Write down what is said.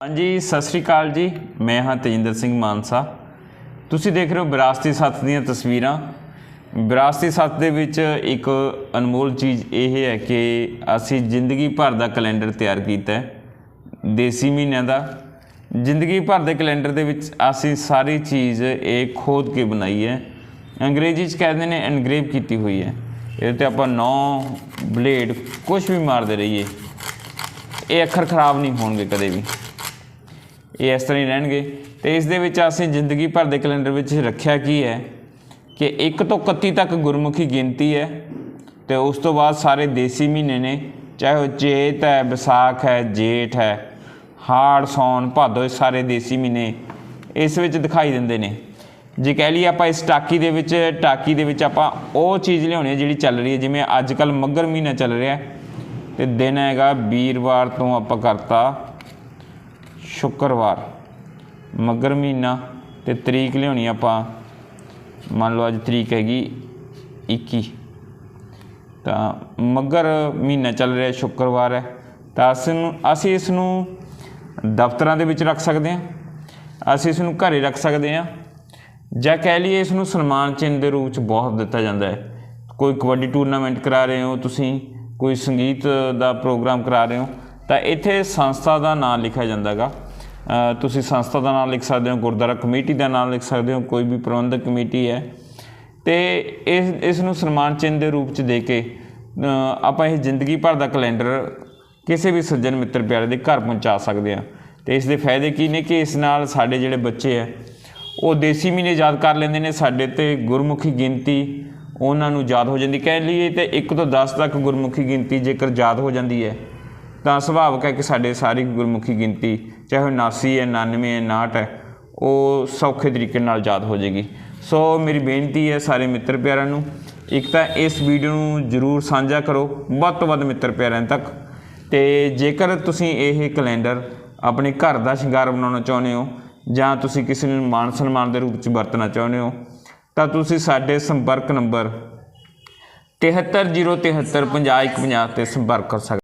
ਹਾਂਜੀ, ਸਤਿ ਸ੍ਰੀ ਅਕਾਲ ਜੀ। ਮੈਂ ਹਾਂ ਤੇਜਿੰਦਰ ਸਿੰਘ ਮਾਨਸਾ। ਤੁਸੀਂ ਦੇਖ ਰਹੇ ਹੋ ਵਿਰਾਸਤੀ ਸੱਤ ਦੀਆਂ ਤਸਵੀਰਾਂ। ਵਿਰਾਸਤੀ ਸੱਤ ਦੇ ਵਿੱਚ ਇੱਕ ਅਨਮੋਲ ਚੀਜ਼ ਇਹ ਹੈ ਕਿ ਅਸੀਂ ਜ਼ਿੰਦਗੀ ਭਰ ਦਾ ਕੈਲੰਡਰ ਤਿਆਰ ਕੀਤਾ ਹੈ, ਦੇਸੀ ਮਹੀਨਿਆਂ ਦਾ। ਜ਼ਿੰਦਗੀ ਭਰ ਦੇ ਕੈਲੰਡਰ ਦੇ ਵਿੱਚ ਅਸੀਂ ਸਾਰੀ ਚੀਜ਼ ਇਹ ਖੋਦ ਕੇ ਬਣਾਈ ਹੈ। ਅੰਗਰੇਜ਼ੀ ਚ ਕਹਿੰਦੇ ਨੇ ਐਨਗ੍ਰੇਵ ਕੀਤੀ ਹੋਈ ਹੈ। ਇਹਦੇ ਤੇ ਆਪਾਂ ਨੌ ਬਲੇਡ ਕੁਝ ਵੀ ਮਾਰਦੇ ਰਹੀਏ। ਇਹ ਅੱਖਰ ਖਰਾਬ ਨਹੀਂ ਹੋਣਗੇ ਕਦੇ ਵੀ। ਇਹ ਇਸ ਤਰ੍ਹਾਂ ਹੀ ਰਹਿਣਗੇ। ਤੇ ਇਸ ਦੇ ਵਿੱਚ ਅਸੀਂ ਜ਼ਿੰਦਗੀ ਭਰ ਦੇ ਕੈਲੰਡਰ ਵਿੱਚ ਰੱਖਿਆ ਕੀ ਹੈ ਕਿ 1 ਤੋਂ 31 ਤੱਕ ਗੁਰਮੁਖੀ ਗਿਣਤੀ ਹੈ ਤੇ ਉਸ ਤੋਂ ਬਾਅਦ ਸਾਰੇ ਦੇਸੀ ਮਹੀਨੇ ਨੇ, ਚਾਹੇ ਉਹ ਚੇਤ ਹੈ, ਵਿਸਾਖ ਹੈ, ਜੇਠ ਹੈ, ਹਾੜ, ਸੌਣ, ਭਾਦੋ, ਇਹ ਸਾਰੇ ਦੇਸੀ ਮਹੀਨੇ ਇਸ ਵਿੱਚ ਦਿਖਾਈ ਦਿੰਦੇ ਨੇ। ਜੇ ਕਹਿ ਲਈਏ ਆਪਾਂ ਇਸ ਟਾਕੀ ਦੇ ਵਿੱਚ, ਟਾਕੀ ਦੇ ਵਿੱਚ ਆਪਾਂ ਉਹ ਚੀਜ਼ ਲਿਆਉਣੀ ਹੈ ਜਿਹੜੀ ਚੱਲ ਰਹੀ ਹੈ, ਜਿਵੇਂ ਅੱਜ ਕੱਲ ਮੱਗਰ ਮਹੀਨਾ ਚੱਲ ਰਿਹਾ ਹੈ ਤੇ ਦਿਨ ਹੈਗਾ ਵੀਰਵਾਰ ਤੋਂ ਆਪਾਂ ਕਰਤਾ ਸ਼ੁੱਕਰਵਾਰ। ਮਗਰ ਮਹੀਨਾ ਤੇ ਤਰੀਕ ਲਿਆਉਣੀ ਆਪਾਂ। ਮੰਨ ਲਓ ਅੱਜ ਤਰੀਕ ਹੈਗੀ 21 ਤਾਂ ਮੱਘਰ ਮਹੀਨਾ ਚੱਲ ਰਿਹਾ, ਸ਼ੁੱਕਰਵਾਰ ਹੈ। ਤਾਂ ਅਸੀਂ ਅਸੀਂ ਇਸ ਨੂੰ ਦਫ਼ਤਰਾਂ ਦੇ ਵਿੱਚ ਰੱਖ ਸਕਦੇ ਹਾਂ। ਅਸੀਂ ਇਸ ਨੂੰ ਘਰੇ ਰੱਖ ਸਕਦੇ ਹਾਂ। ਜਾਂ ਕਹਿ ਲਈਏ ਇਸ ਨੂੰ ਸਨਮਾਨ ਚਿੰਨ੍ਹ ਦੇ ਰੂਪ ਚ ਬਹੁਤ ਦਿੱਤਾ ਜਾਂਦਾ ਹੈ। ਕੋਈ ਕਬੱਡੀ ਟੂਰਨਾਮੈਂਟ ਕਰਾ ਰਹੇ ਹੋ ਤੁਸੀਂ, ਕੋਈ ਸੰਗੀਤ ਦਾ ਪ੍ਰੋਗਰਾਮ ਕਰਾ ਰਹੇ ਹੋ। ਤਾਂ ਇੱਥੇ ਸੰਸਥਾ ਦਾ ਨਾਮ ਲਿਖਿਆ ਜਾਂਦਾਗਾ। ਤੁਸੀਂ ਸੰਸਥਾ ਦਾ ਨਾਮ ਲਿਖ ਸਕਦੇ ਹੋ, ਗੁਰਦੁਆਰਾ ਕਮੇਟੀ ਦਾ ਨਾਮ ਲਿਖ ਸਕਦੇ ਹੋ, ਕੋਈ ਵੀ ਪ੍ਰਬੰਧਕ ਕਮੇਟੀ ਹੈ। ਤੇ ਇਸ ਇਸ ਨੂੰ ਸਨਮਾਨ ਚਿੰਨ੍ਹ ਦੇ ਰੂਪ ਚ ਦੇ ਕੇ ਆਪਾਂ ਇਹ ਜ਼ਿੰਦਗੀ ਭਰ ਦਾ ਕੈਲੰਡਰ ਕਿਸੇ ਵੀ ਸੱਜਣ ਮਿੱਤਰ ਪਿਆਰੇ ਦੇ ਘਰ ਪਹੁੰਚਾ ਸਕਦੇ ਆ ਤੇ ਇਸ ਦੇ ਫਾਇਦੇ ਕੀ ਨੇ ਕਿ ਇਸ ਨਾਲ ਸਾਡੇ ਜਿਹੜੇ ਬੱਚੇ ਆ ਉਹ ਦੇਸੀ ਮਹੀਨੇ ਯਾਦ ਕਰ ਲੈਂਦੇ ਨੇ, ਸਾਡੇ ਤੇ ਗੁਰਮੁਖੀ ਗਿਣਤੀ ਉਹਨਾਂ ਨੂੰ ਯਾਦ ਹੋ ਜਾਂਦੀ। ਕਹਿ ਲਈਏ ਤੇ 1 ਤੋਂ 10 ਤੱਕ ਗੁਰਮੁਖੀ ਗਿਣਤੀ ਜੇਕਰ ਯਾਦ ਹੋ ਜਾਂਦੀ ਹੈ ਤਾਂ ਸੁਭਾਵਕ ਹੈ ਕਿ ਸਾਡੇ ਸਾਰੀ ਗੁਰਮੁਖੀ ਗਿਣਤੀ, ਚਾਹੇ ਉਹ 79 ਹੈ 99 ਹੈ 59 ਹੈ, ਉਹ ਸੌਖੇ ਤਰੀਕੇ ਨਾਲ ਯਾਦ ਹੋ ਜਾਏਗੀ। ਸੋ ਮੇਰੀ ਬੇਨਤੀ ਹੈ ਸਾਰੇ ਮਿੱਤਰ ਪਿਆਰਿਆਂ ਨੂੰ, ਇੱਕ ਤਾਂ ਇਸ ਵੀਡੀਓ ਨੂੰ ਜਰੂਰ ਸਾਂਝਾ ਕਰੋ, ਵੱਧ ਤੋਂ ਵੱਧ ਮਿੱਤਰ ਪਿਆਰਿਆਂ ਤੱਕ। ਤੇ ਜੇਕਰ ਤੁਸੀਂ ਇਹ ਕੈਲੰਡਰ ਆਪਣੇ ਘਰ ਦਾ ਸ਼ਿੰਗਾਰ ਬਣਾਉਣਾ ਚਾਹੁੰਦੇ ਹੋ, ਜਾਂ ਤੁਸੀਂ ਕਿਸੇ ਨੂੰ ਮਾਨ ਸਨਮਾਨ ਦੇ ਰੂਪ ਚ ਵਰਤਣਾ ਚਾਹੁੰਦੇ ਹੋ, ਤਾਂ ਤੁਸੀਂ ਸਾਡੇ ਸੰਪਰਕ ਨੰਬਰ 7303750150 ਤੇ ਸੰਪਰਕ ਕਰ ਸਕਦੇ